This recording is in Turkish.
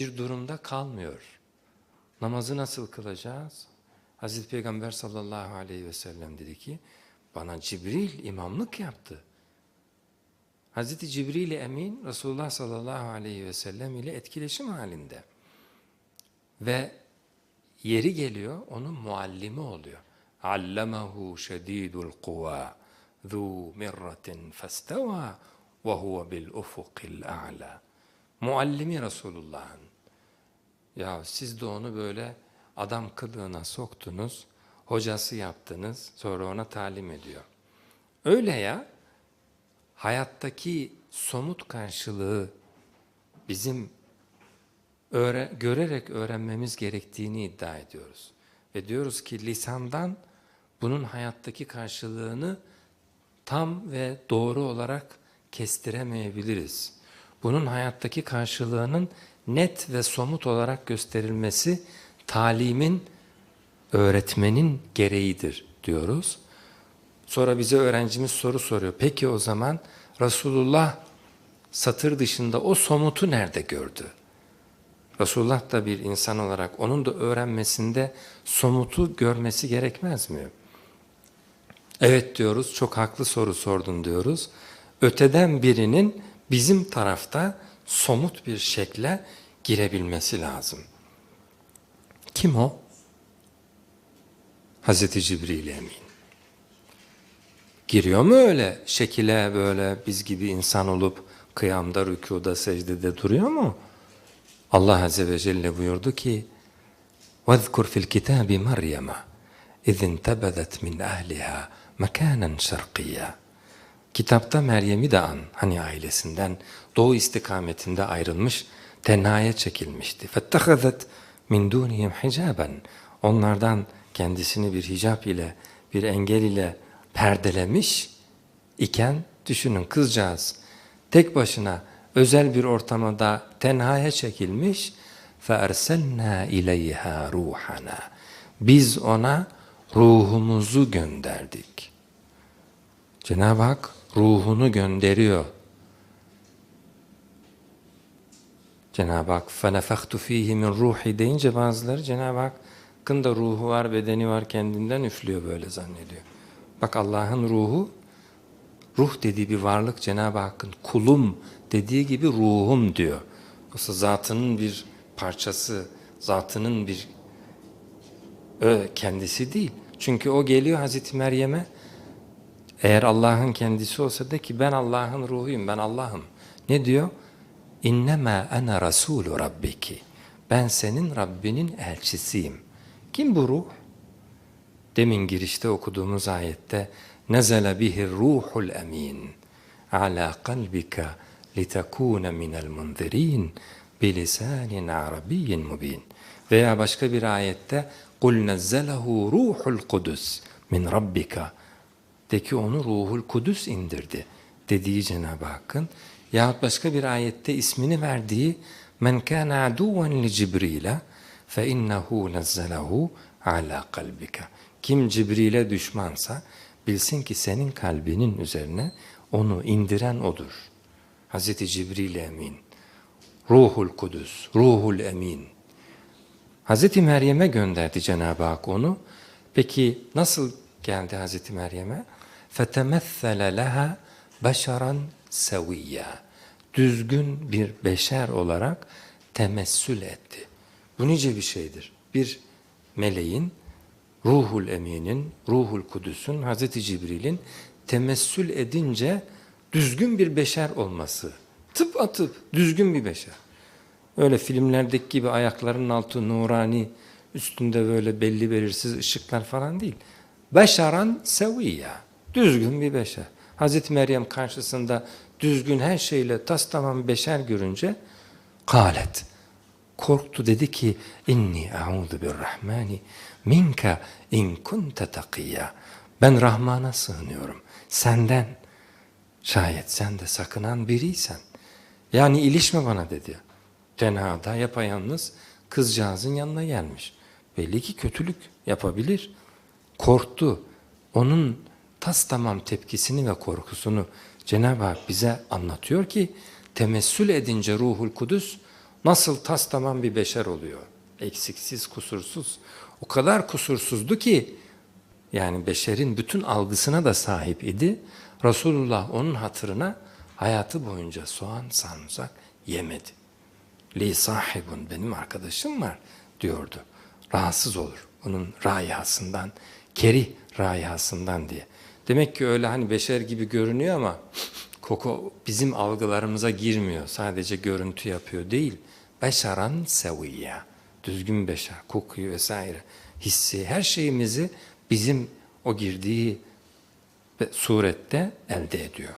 bir durumda kalmıyor. Namazı nasıl kılacağız? Hazreti Peygamber sallallahu aleyhi ve sellem dedi ki, bana Cibril imamlık yaptı. Hazreti Cibril Emin Resulullah sallallahu aleyhi ve sellem ile etkileşim halinde. Ve yeri geliyor onun muallimi oluyor. Allamahu şedidul kuva zu mirratin festeva ve huve bil ufukil a'la. Muallimi Resulullah'ın. Ya siz de onu böyle adam kılığına soktunuz, hocası yaptınız, sonra ona talim ediyor. Öyle ya, hayattaki somut karşılığı bizim öğre görerek öğrenmemiz gerektiğini iddia ediyoruz. Ve diyoruz ki lisandan bunun hayattaki karşılığını tam ve doğru olarak kestiremeyebiliriz. Bunun hayattaki karşılığının net ve somut olarak gösterilmesi talimin, öğretmenin gereğidir diyoruz. Sonra bize öğrencimiz soru soruyor. Peki o zaman Resulullah satır dışında o somutu nerede gördü? Resulullah da bir insan olarak onun da öğrenmesinde somutu görmesi gerekmez mi? Evet diyoruz, çok haklı soru sordun diyoruz. Öteden birinin bizim tarafta somut bir şekle girebilmesi lazım. Kim o? Hazreti Cibril Emin. Giriyor mu öyle şekile böyle biz gibi insan olup kıyamda, rükuda, secdede duruyor mu? Allah Azze ve Celle buyurdu ki وَذْكُرْ فِي الْكِتَابِ مَرْيَمَ اِذْ انْتَبَذَتْ مِنْ اَهْلِهَا مَكَانًا شَرْقِيًّا Kitapta Meryem'i de an, hani ailesinden doğu istikametinde ayrılmış, tenhaya çekilmişti. فَاتَّخَذَتْ مِنْ دُونِهِمْ حِجَابًا Onlardan kendisini bir hicap ile, bir engel ile perdelemiş iken düşünün kızcağız tek başına özel bir ortamda tenhaya çekilmiş فَاَرْسَلْنَا اِلَيْهَا ruhana. Biz ona ruhumuzu gönderdik. Cenab-ı Hak ruhunu gönderiyor. Cenab-ı Hak فَنَفَخْتُ ف۪يهِ مِنْ ruhi deyince bazıları Cenab-ı Hakk'ın da ruhu var, bedeni var kendinden üflüyor böyle zannediyor. Bak Allah'ın ruhu, ruh dediği bir varlık Cenab-ı Hakk'ın kulum dediği gibi ruhum diyor. Yoksa zatının bir parçası, zatının bir ö, kendisi değil. Çünkü o geliyor Hazreti Meryem'e, eğer Allah'ın kendisi olsa de ki ben Allah'ın ruhuyum, ben Allah'ım. Ne diyor? İnnemâ ene rasûlü rabbiki. Ben senin Rabbinin elçisiyim. Kim bu ruh? Demin girişte okuduğumuz ayette nezele bihi ruhul emin ala kalbika litekune minel munzirin bilisanin arabiyyin mubin. Veya başka bir ayette kul nezzelehu ruhul kudüs min rabbika de ki onu ruhul kudüs indirdi dediği Cenab-ı Hakk'ın yahut başka bir ayette ismini verdiği men kana aduven li cibrile fe innehu nezzelehu ala kalbika. Kim Cibril'e düşmansa bilsin ki senin kalbinin üzerine onu indiren odur. Hazreti Cibril Emin, Ruhul Kudüs, Ruhul Emin. Hazreti Meryem'e gönderdi Cenab-ı Hak onu. Peki nasıl geldi Hazreti Meryem'e? فَتَمَثَّلَ لَهَا بَشَرًا سَوِيًّا Düzgün bir beşer olarak temessül etti. Bu nice bir şeydir. Bir meleğin, Ruhul Emin'in, Ruhul Kudüs'ün, Hazreti Cibril'in temessül edince düzgün bir beşer olması. Tıp atıp düzgün bir beşer. Öyle filmlerdeki gibi ayaklarının altı nurani, üstünde böyle belli belirsiz ışıklar falan değil. Beşaran seviyya. Düzgün bir beşer. Hazreti Meryem karşısında düzgün her şeyle tas tamam beşer görünce kalet. Korktu dedi ki inni a'udhu birrahmani minka in kunte takiyya. Ben Rahman'a sığınıyorum. Senden şayet sen de sakınan biriysen. Yani ilişme bana dedi. Tenhada yapayalnız kızcağızın yanına gelmiş. Belli ki kötülük yapabilir. Korktu. Onun tas tamam tepkisini ve korkusunu Cenab-ı Hak bize anlatıyor ki temessül edince ruhul kudüs nasıl tas tamam bir beşer oluyor. Eksiksiz, kusursuz. O kadar kusursuzdu ki yani beşerin bütün algısına da sahip idi. Resulullah onun hatırına hayatı boyunca soğan, sarımsak yemedi. Li sahibun benim arkadaşım var diyordu. Rahatsız olur onun rayihasından, keri rayihasından diye. Demek ki öyle hani beşer gibi görünüyor ama koku bizim algılarımıza girmiyor. Sadece görüntü yapıyor değil. Beşaran seviyya. Düzgün beşer, kokuyu vesaire, hissi, her şeyimizi bizim o girdiği surette elde ediyor.